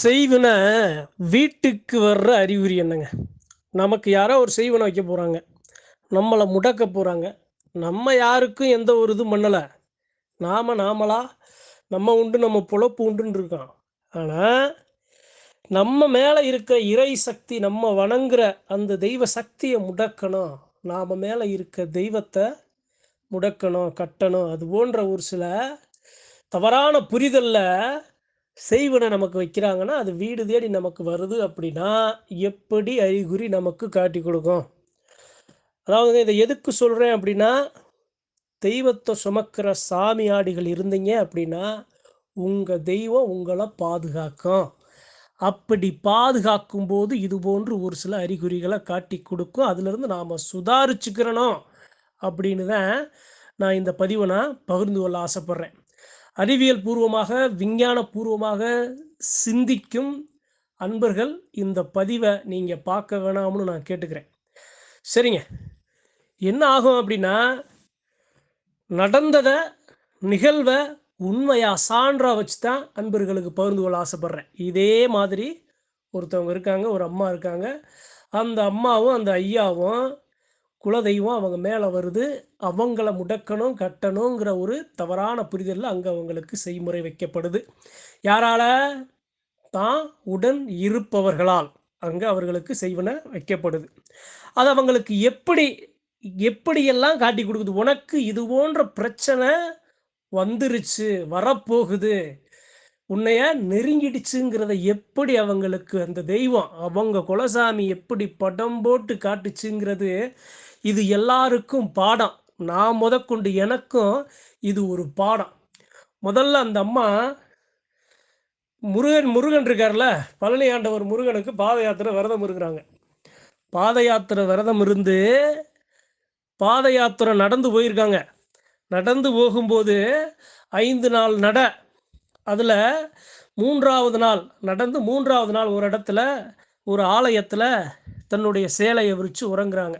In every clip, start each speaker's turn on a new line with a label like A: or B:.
A: செய்வன வீட்டுக்கு வர்ற அறிகுறி என்னங்க நமக்கு யாரோ ஒரு செய்வனை வைக்க போகிறாங்க நம்மளை முடக்க போகிறாங்க நம்ம யாருக்கும் எந்த ஒரு இதுவும் பண்ணலை நாம் நாமளா நம்ம உண்டு நம்ம பொழப்பு உண்டுன்னு இருக்கோம் ஆனால் நம்ம மேலே இருக்க இறை சக்தி நம்ம வணங்குற அந்த தெய்வ சக்தியை முடக்கணும் நாம் மேலே இருக்க தெய்வத்தை முடக்கணும் கட்டணும் அது போன்ற ஒரு சில தவறான புரிதலில் செய்வனை நமக்கு வைக்கிறாங்கன்னா அது வீடு தேடி நமக்கு வருது அப்படின்னா எப்படி அறிகுறி நமக்கு காட்டி கொடுக்கும் அதாவது இதை எதுக்கு சொல்கிறேன் அப்படின்னா தெய்வத்தை சுமக்கிற சாமியாடிகள் இருந்தீங்க அப்படின்னா உங்கள் தெய்வம் உங்களை பாதுகாக்கும் அப்படி பாதுகாக்கும் போது இது போன்று ஒரு சில அறிகுறிகளை காட்டி கொடுக்கும் அதுலேருந்து நாம் சுதாரிச்சுக்கிறனோ அப்படின்னு தான் நான் இந்த பதிவை நான் பகிர்ந்து கொள்ள ஆசைப்பட்றேன் அறிவியல் பூர்வமாக விஞ்ஞான பூர்வமாக சிந்திக்கும் அன்பர்கள் இந்த பதிவை நீங்கள் பார்க்க வேணாம்னு நான் கேட்டுக்கிறேன் சரிங்க என்ன ஆகும் அப்படின்னா நடந்ததை நிகழ்வை உண்மையாக சான்றாக வச்சு தான் அன்பர்களுக்கு பகிர்ந்து கொள்ள ஆசைப்பட்றேன் இதே மாதிரி ஒருத்தவங்க இருக்காங்க ஒரு அம்மா இருக்காங்க அந்த அம்மாவும் அந்த ஐயாவும் குலதெய்வம் அவங்க மேலே வருது அவங்கள முடக்கணும் கட்டணுங்கிற ஒரு தவறான புரிதலில் அங்கே அவங்களுக்கு செய்முறை வைக்கப்படுது யாரால தான் உடன் இருப்பவர்களால் அங்கே அவர்களுக்கு செய்வன வைக்கப்படுது அது அவங்களுக்கு எப்படி எப்படியெல்லாம் காட்டி கொடுக்குது உனக்கு இது போன்ற பிரச்சனை வந்துருச்சு வரப்போகுது உன்னைய நெருங்கிடுச்சுங்கிறத எப்படி அவங்களுக்கு அந்த தெய்வம் அவங்க குலசாமி எப்படி படம் போட்டு காட்டுச்சுங்கிறது இது எல்லாருக்கும் பாடம் நான் முதற்கொண்டு எனக்கும் இது ஒரு பாடம் முதல்ல அந்த அம்மா முருகன் முருகன் இருக்கார்ல பழனி ஆண்டவர் முருகனுக்கு பாத யாத்திரை விரதம் இருக்கிறாங்க பாத யாத்திரை விரதம் இருந்து பாத யாத்திரை நடந்து போயிருக்காங்க நடந்து போகும்போது ஐந்து நாள் நட அதில் மூன்றாவது நாள் நடந்து மூன்றாவது நாள் ஒரு இடத்துல ஒரு ஆலயத்தில் தன்னுடைய சேலையை விரித்து உறங்குறாங்க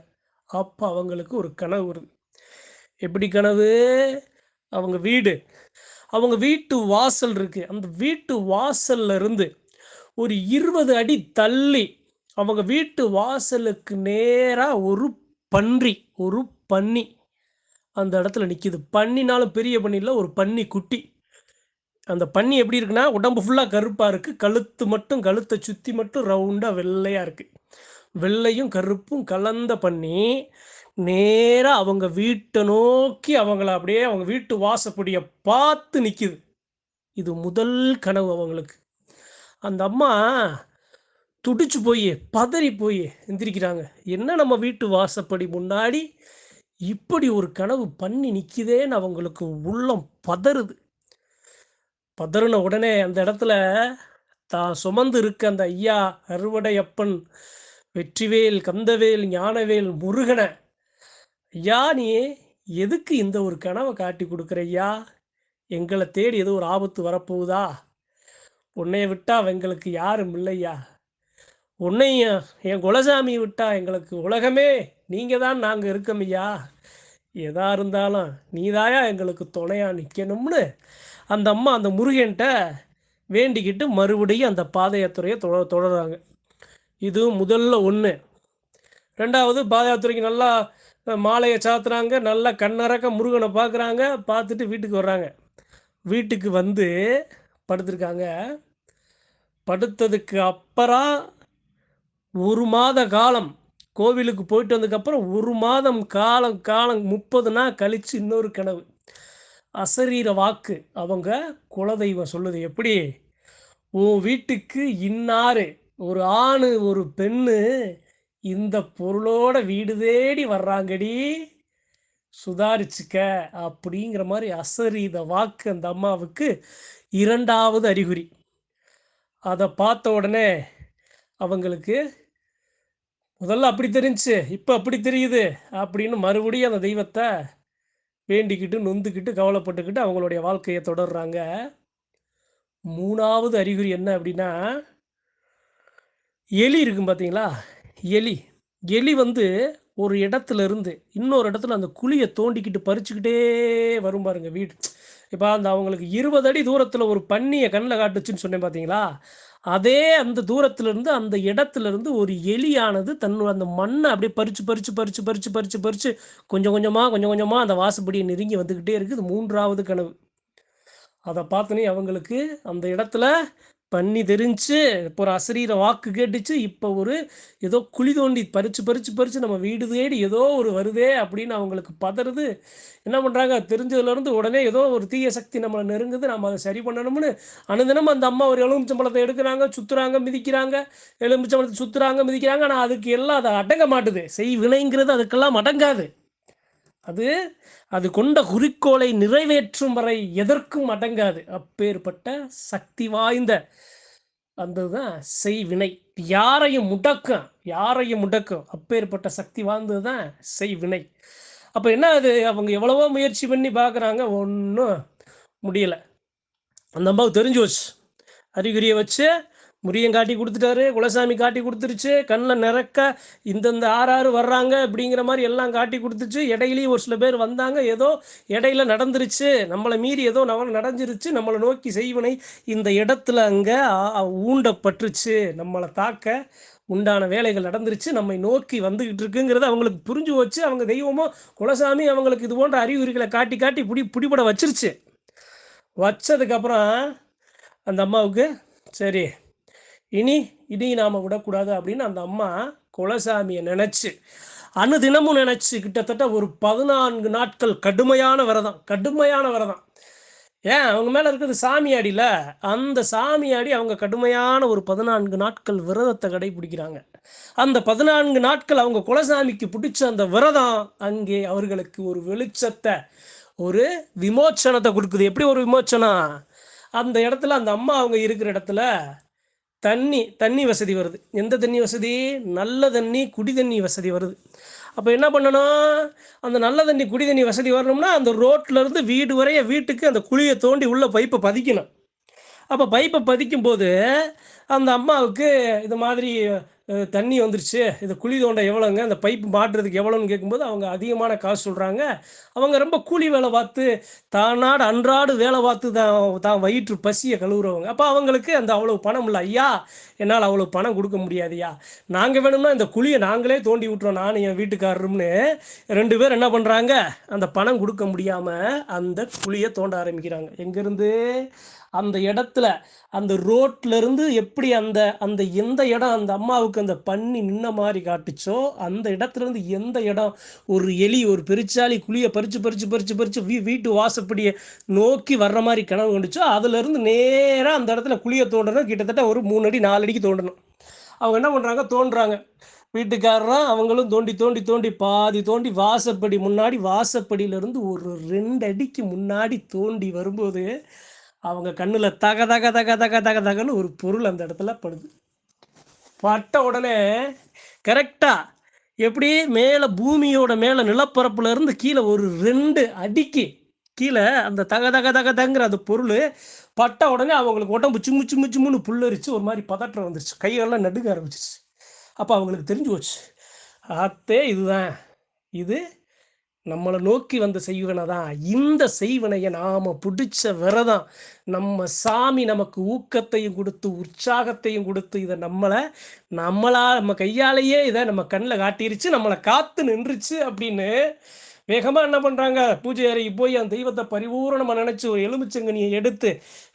A: அப்போ அவங்களுக்கு ஒரு கனவு வருது எப்படி கனவு அவங்க வீடு அவங்க வீட்டு வாசல் இருக்கு அந்த வீட்டு வாசல்ல இருந்து ஒரு இருபது அடி தள்ளி அவங்க வீட்டு வாசலுக்கு நேராக ஒரு பன்றி ஒரு பன்னி அந்த இடத்துல நிற்கிது பன்னினாலும் பெரிய பன்னியில் ஒரு பன்னி குட்டி அந்த பன்னி எப்படி இருக்குன்னா உடம்பு ஃபுல்லாக கருப்பாக இருக்குது கழுத்து மட்டும் கழுத்தை சுற்றி மட்டும் ரவுண்டாக வெள்ளையாக இருக்குது வெள்ளையும் கருப்பும் கலந்த பண்ணி நேராக அவங்க வீட்டை நோக்கி அவங்கள அப்படியே அவங்க வீட்டு வாசப்படியை பார்த்து நிற்கிது இது முதல் கனவு அவங்களுக்கு அந்த அம்மா துடிச்சு போய் பதறி போய் எந்திரிக்கிறாங்க என்ன நம்ம வீட்டு வாசப்படி முன்னாடி இப்படி ஒரு கனவு பண்ணி நிற்கிதேன்னு அவங்களுக்கு உள்ளம் பதறுது பதறின உடனே அந்த இடத்துல தான் சுமந்து இருக்க அந்த ஐயா அறுவடையப்பன் வெற்றிவேல் கந்தவேல் ஞானவேல் முருகனை ஐயா நீ எதுக்கு இந்த ஒரு கனவை காட்டி கொடுக்குற ஐயா எங்களை தேடி ஏதோ ஒரு ஆபத்து வரப்போகுதா உன்னைய விட்டா எங்களுக்கு யாரும் இல்லையா உன்னையும் என் குலசாமி விட்டா எங்களுக்கு உலகமே நீங்கள் தான் நாங்கள் இருக்கோம் ஐயா எதா இருந்தாலும் நீதாயா எங்களுக்கு துணையாக நிற்கணும்னு அந்த அம்மா அந்த முருகன்கிட்ட வேண்டிக்கிட்டு மறுபடியும் அந்த பாதயாத்திரையை தொட தொடர்றாங்க இது முதல்ல ஒன்று ரெண்டாவது யாத்திரைக்கு நல்லா மாலையை சாத்துறாங்க நல்லா கண்ணறக்க முருகனை பார்க்குறாங்க பார்த்துட்டு வீட்டுக்கு வர்றாங்க வீட்டுக்கு வந்து படுத்திருக்காங்க படுத்ததுக்கு அப்புறம் ஒரு மாத காலம் கோவிலுக்கு போயிட்டு வந்ததுக்கப்புறம் ஒரு மாதம் காலம் காலம் முப்பது நாள் கழித்து இன்னொரு கனவு அசரீர வாக்கு அவங்க குலதெய்வம் சொல்லுது எப்படி உன் வீட்டுக்கு இன்னாறு ஒரு ஆணு ஒரு பெண்ணு இந்த பொருளோட வீடு தேடி வர்றாங்கடி சுதாரிச்சுக்க அப்படிங்கிற மாதிரி அசரீத வாக்கு அந்த அம்மாவுக்கு இரண்டாவது அறிகுறி அதை பார்த்த உடனே அவங்களுக்கு முதல்ல அப்படி தெரிஞ்சு இப்போ அப்படி தெரியுது அப்படின்னு மறுபடியும் அந்த தெய்வத்தை வேண்டிக்கிட்டு நொந்துக்கிட்டு கவலைப்பட்டுக்கிட்டு அவங்களுடைய வாழ்க்கையை தொடர்றாங்க மூணாவது அறிகுறி என்ன அப்படின்னா எலி இருக்கும் பார்த்தீங்களா எலி எலி வந்து ஒரு இடத்துல இருந்து இன்னொரு இடத்துல அந்த குழியை தோண்டிக்கிட்டு பறிச்சுக்கிட்டே வரும் பாருங்க வீடு இப்போ அந்த அவங்களுக்கு இருபது அடி தூரத்தில் ஒரு பன்னியை கண்ணில் காட்டுச்சுன்னு சொன்னேன் பார்த்தீங்களா அதே அந்த தூரத்துலேருந்து அந்த இடத்துலேருந்து ஒரு எலியானது தன்னோட அந்த மண்ணை அப்படியே பறித்து பறித்து பறித்து பறித்து பறித்து பறித்து கொஞ்சம் கொஞ்சமாக கொஞ்சம் கொஞ்சமாக அந்த வாசுபடியை நெருங்கி வந்துக்கிட்டே இருக்குது மூன்றாவது கனவு அதை பார்த்தனே அவங்களுக்கு அந்த இடத்துல பண்ணி தெரிஞ்சு இப்போ ஒரு அசரீர வாக்கு கேட்டுச்சு இப்போ ஒரு ஏதோ குழி தோண்டி பறித்து பறித்து பறித்து நம்ம வீடு தேடி ஏதோ ஒரு வருதே அப்படின்னு அவங்களுக்கு பதறது என்ன பண்ணுறாங்க தெரிஞ்சதுலேருந்து உடனே ஏதோ ஒரு தீய சக்தி நம்மளை நெருங்குது நம்ம அதை சரி பண்ணணும்னு அனுதினம் அந்த அம்மா ஒரு எலுமிச்சம்பழத்தை எடுக்கிறாங்க சுற்றுறாங்க மிதிக்கிறாங்க எலுமிச்சம்பழத்தை சுற்றுறாங்க மிதிக்கிறாங்க ஆனால் அதுக்கு எல்லாம் அதை அடங்க மாட்டுது செய் வினைங்கிறது அதுக்கெல்லாம் அடங்காது அது அது கொண்ட குறிக்கோளை நிறைவேற்றும் வரை எதற்கும் அடங்காது அப்பேற்பட்ட சக்தி வாய்ந்த அந்ததுதான் தான் செய்வினை யாரையும் முடக்கும் யாரையும் முடக்கும் அப்பேற்பட்ட சக்தி வாய்ந்ததுதான் தான் செய்வினை அப்போ என்ன அது அவங்க எவ்வளவோ முயற்சி பண்ணி பார்க்குறாங்க ஒன்றும் முடியலை அந்த அம்மாவுக்கு தெரிஞ்சு வச்சு அறிகுறியை வச்சு முரியன் காட்டி கொடுத்துட்டாரு குலசாமி காட்டி கொடுத்துருச்சு கண்ணில் நிறக்க இந்தந்த ஆறு ஆறு வர்றாங்க அப்படிங்கிற மாதிரி எல்லாம் காட்டி கொடுத்துச்சு இடையிலையும் ஒரு சில பேர் வந்தாங்க ஏதோ இடையில நடந்துருச்சு நம்மளை மீறி ஏதோ நம்மளை நடந்துருச்சு நம்மளை நோக்கி செய்வனை இந்த இடத்துல அங்கே ஊண்டப்பட்டுருச்சு நம்மளை தாக்க உண்டான வேலைகள் நடந்துருச்சு நம்மை நோக்கி வந்துகிட்டு இருக்குங்கிறத அவங்களுக்கு புரிஞ்சு வச்சு அவங்க தெய்வமோ குலசாமி அவங்களுக்கு இது போன்ற அறிகுறிகளை காட்டி காட்டி பிடி பிடிபட வச்சிருச்சு வச்சதுக்கப்புறம் அந்த அம்மாவுக்கு சரி இனி இனி நாம் விடக்கூடாது அப்படின்னு அந்த அம்மா குலசாமியை நினச்சி தினமும் நினச்சி கிட்டத்தட்ட ஒரு பதினான்கு நாட்கள் கடுமையான விரதம் கடுமையான விரதம் ஏன் அவங்க மேலே இருக்கிறது சாமி அந்த சாமியாடி அவங்க கடுமையான ஒரு பதினான்கு நாட்கள் விரதத்தை கடைபிடிக்கிறாங்க அந்த பதினான்கு நாட்கள் அவங்க குலசாமிக்கு பிடிச்ச அந்த விரதம் அங்கே அவர்களுக்கு ஒரு வெளிச்சத்தை ஒரு விமோச்சனத்தை கொடுக்குது எப்படி ஒரு விமோச்சனம் அந்த இடத்துல அந்த அம்மா அவங்க இருக்கிற இடத்துல தண்ணி தண்ணி வசதி வருது எந்த தண்ணி வசதி நல்ல தண்ணி குடி தண்ணி வசதி வருது அப்போ என்ன பண்ணணும் அந்த நல்ல தண்ணி குடி தண்ணி வசதி வரணும்னா அந்த ரோட்லேருந்து வீடு வரைய வீட்டுக்கு அந்த குழியை தோண்டி உள்ள பைப்பை பதிக்கணும் அப்போ பைப்பை பதிக்கும் போது அந்த அம்மாவுக்கு இது மாதிரி தண்ணி வந்துருச்சு இந்த குழி தோண்ட எவ்வளோங்க அந்த பைப் மாட்டுறதுக்கு எவ்வளோன்னு கேட்கும்போது அவங்க அதிகமான காசு சொல்கிறாங்க அவங்க ரொம்ப கூலி வேலை பார்த்து தானாடு அன்றாடு வேலை பார்த்து தான் தான் வயிற்று பசியை கழுவுறவங்க அப்போ அவங்களுக்கு அந்த அவ்வளோ பணம் இல்லை ஐயா என்னால் அவ்வளோ பணம் கொடுக்க முடியாதுயா நாங்கள் வேணும்னா இந்த குழியை நாங்களே தோண்டி விட்டுறோம் நான் என் வீட்டுக்காரரும்னு ரெண்டு பேர் என்ன பண்ணுறாங்க அந்த பணம் கொடுக்க முடியாமல் அந்த குழியை தோண்ட ஆரம்பிக்கிறாங்க எங்கேருந்து அந்த இடத்துல அந்த ரோட்லேருந்து எப்படி அந்த அந்த எந்த இடம் அந்த அம்மாவுக்கு உங்களுக்கு அந்த பண்ணி நின்ன மாதிரி காட்டுச்சோ அந்த இடத்துல இருந்து எந்த இடம் ஒரு எலி ஒரு பெருச்சாலி குழியை பறிச்சு பறிச்சு பறிச்சு பறிச்சு வீ வீட்டு வாசப்படியை நோக்கி வர்ற மாதிரி கனவு கண்டுச்சோ அதுலேருந்து நேராக அந்த இடத்துல குழியை தோண்டணும் கிட்டத்தட்ட ஒரு மூணு அடி நாலு அடிக்கு தோண்டணும் அவங்க என்ன பண்ணுறாங்க தோன்றாங்க வீட்டுக்காரரும் அவங்களும் தோண்டி தோண்டி தோண்டி பாதி தோண்டி வாசப்படி முன்னாடி வாசப்படியிலேருந்து ஒரு ரெண்டு அடிக்கு முன்னாடி தோண்டி வரும்போது அவங்க கண்ணில் தக தக தக தக தக தகன்னு ஒரு பொருள் அந்த இடத்துல படுது பட்ட உடனே கரெக்டாக எப்படி மேலே பூமியோட மேலே நிலப்பரப்புலேருந்து கீழே ஒரு ரெண்டு அடிக்கு கீழே அந்த தக தக தக தங்குற அந்த பொருள் பட்ட உடனே அவங்களுக்கு உடம்பு சும்மு சும்மு சும்முன்னு புல்லரிச்சு ஒரு மாதிரி பதற்றம் வந்துருச்சு கைகள்லாம் நடுங்க ஆரம்பிச்சிருச்சு அப்போ அவங்களுக்கு தெரிஞ்சு போச்சு அத்தே இதுதான் இது நம்மளை நோக்கி வந்த செய்வனை தான் இந்த செய்வனையை நாம் பிடிச்ச விரதம் நம்ம சாமி நமக்கு ஊக்கத்தையும் கொடுத்து உற்சாகத்தையும் கொடுத்து இதை நம்மளை நம்மளா நம்ம கையாலேயே இதை நம்ம கண்ணில் காட்டிருச்சு நம்மளை காத்து நின்றுச்சு அப்படின்னு வேகமாக என்ன பண்ணுறாங்க பூஜை அறைக்கு போய் அந்த தெய்வத்தை பரிபூரணமாக நினச்சி ஒரு எலுமிச்சங்கனியை எடுத்து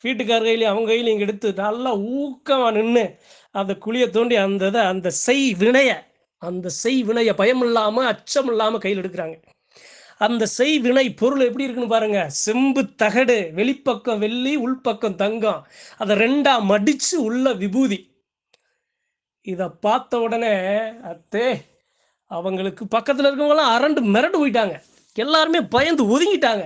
A: வீட்டுக்கார் கையிலையும் அவங்க கையிலையும் எடுத்து நல்லா ஊக்கமாக நின்று அந்த குழியை தோண்டி அந்த இதை அந்த செய் வினையை அந்த செய் வினையை பயம் இல்லாமல் அச்சம் இல்லாமல் கையில் எடுக்கிறாங்க அந்த செய் வினை பொருள் எப்படி இருக்குன்னு பாருங்க செம்பு தகடு வெளிப்பக்கம் வெள்ளி உள்பக்கம் தங்கம் அதை ரெண்டா மடிச்சு உள்ள விபூதி இதை பார்த்த உடனே அத்தே அவங்களுக்கு பக்கத்தில் இருக்கவங்களாம் அரண்டு மிரண்டு போயிட்டாங்க எல்லாருமே பயந்து ஒதுங்கிட்டாங்க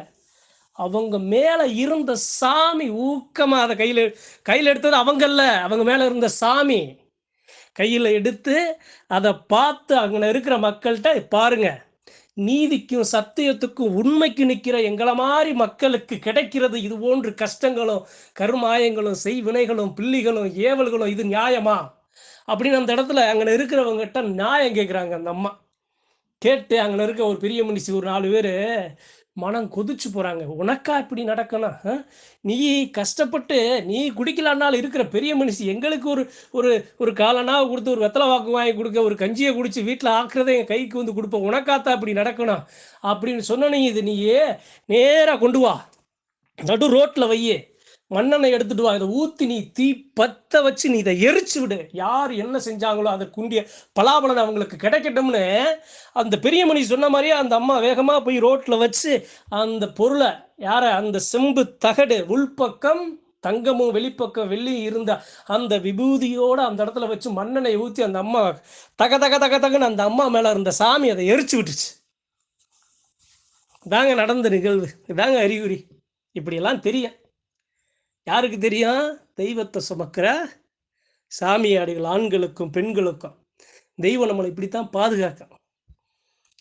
A: அவங்க மேலே இருந்த சாமி ஊக்கமாக அதை கையில் கையில் எடுத்தது அவங்கல்ல அவங்க மேலே இருந்த சாமி கையில் எடுத்து அதை பார்த்து அங்கே இருக்கிற மக்கள்கிட்ட பாருங்கள் நீதிக்கும் சத்தியத்துக்கும் உண்மைக்கு நிற்கிற எங்களை மாதிரி மக்களுக்கு கிடைக்கிறது இது போன்று கஷ்டங்களும் கருமாயங்களும் செய்வினைகளும் பிள்ளைகளும் ஏவல்களும் இது நியாயமா அப்படின்னு அந்த இடத்துல அங்கே இருக்கிறவங்ககிட்ட நியாயம் கேட்குறாங்க அந்த அம்மா கேட்டு அங்கே இருக்க ஒரு பெரிய மனுஷி ஒரு நாலு பேர் மனம் கொதிச்சு போகிறாங்க உனக்கா இப்படி நடக்கணும் நீ கஷ்டப்பட்டு நீ குடிக்கலான்னாலும் இருக்கிற பெரிய மனுஷி எங்களுக்கு ஒரு ஒரு ஒரு காலனா கொடுத்து ஒரு வெத்தலை வாக்கு வாங்கி கொடுக்க ஒரு கஞ்சியை குடிச்சு வீட்டில் ஆக்குறதை என் கைக்கு வந்து கொடுப்போம் உனக்காத்தா இப்படி நடக்கணும் அப்படின்னு சொன்னோன்னே இது நீயே நேராக கொண்டு வா நடு ரோட்டில் வையே மண்ணெண்ணை எடுத்துட்டு வா இதை ஊத்தி நீ தீ பத்த வச்சு நீ இதை எரிச்சு விடு யார் என்ன செஞ்சாங்களோ அதற்குண்டிய பலாபலன் அவங்களுக்கு கிடைக்கட்டும்னு அந்த பெரிய மணி சொன்ன மாதிரியே அந்த அம்மா வேகமாக போய் ரோட்டில் வச்சு அந்த பொருளை யார அந்த செம்பு தகடு உள்பக்கம் தங்கமும் வெளிப்பக்கம் வெள்ளி இருந்த அந்த விபூதியோட அந்த இடத்துல வச்சு மண்ணெண்ணெய் ஊற்றி அந்த அம்மா தக தக தக தகன்னு அந்த அம்மா மேலே இருந்த சாமி அதை எரிச்சு விட்டுச்சு தாங்க நடந்த நிகழ்வு தாங்க அறிகுறி இப்படியெல்லாம் தெரியும் யாருக்கு தெரியும் தெய்வத்தை சுமக்கிற சாமியாடுகள் ஆண்களுக்கும் பெண்களுக்கும் தெய்வம் நம்மளை இப்படித்தான் பாதுகாக்கும்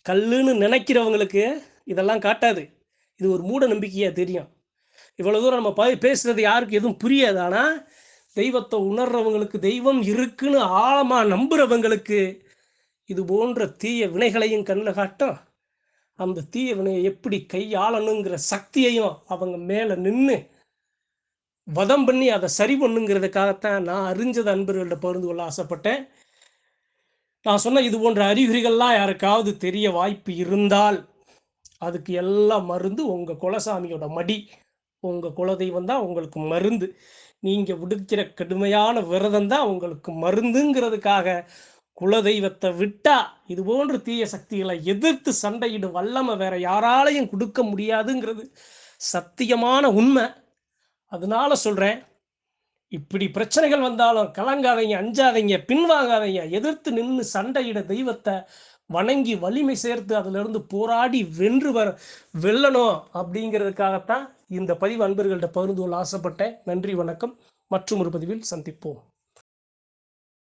A: கல்லுன்னு நினைக்கிறவங்களுக்கு இதெல்லாம் காட்டாது இது ஒரு மூட நம்பிக்கையாக தெரியும் இவ்வளோ தூரம் நம்ம போய் பேசுறது யாருக்கு எதுவும் புரியாது ஆனால் தெய்வத்தை உணர்றவங்களுக்கு தெய்வம் இருக்குன்னு ஆழமாக நம்புகிறவங்களுக்கு இது போன்ற தீய வினைகளையும் கண்ணில் காட்டும் அந்த தீய வினையை எப்படி கையாளணுங்கிற சக்தியையும் அவங்க மேலே நின்று வதம் பண்ணி அதை சரி பண்ணுங்கிறதுக்காகத்தான் நான் அறிஞ்சது அன்பர்கள்ட்ட பகிர்ந்து கொள்ள ஆசைப்பட்டேன் நான் சொன்ன இது போன்ற அறிகுறிகள்லாம் யாருக்காவது தெரிய வாய்ப்பு இருந்தால் அதுக்கு எல்லாம் மருந்து உங்கள் குலசாமியோட மடி உங்கள் குலதெய்வம் தான் உங்களுக்கு மருந்து நீங்கள் விடுக்கிற கடுமையான விரதம் தான் உங்களுக்கு மருந்துங்கிறதுக்காக குலதெய்வத்தை விட்டா இது போன்ற தீய சக்திகளை எதிர்த்து சண்டையிடும் வல்லமை வேற யாராலையும் கொடுக்க முடியாதுங்கிறது சத்தியமான உண்மை அதனால சொல்கிறேன் இப்படி பிரச்சனைகள் வந்தாலும் கலங்காதீங்க அஞ்சாதீங்க பின்வாங்காதீங்க எதிர்த்து நின்று சண்டையிட தெய்வத்தை வணங்கி வலிமை சேர்த்து அதிலிருந்து போராடி வென்று வர வெல்லணும் அப்படிங்கிறதுக்காகத்தான் இந்த பதிவு அன்பர்கள்ட்ட பகிர்ந்து கொள்ள ஆசைப்பட்டேன் நன்றி வணக்கம் மற்றும் ஒரு பதிவில் சந்திப்போம்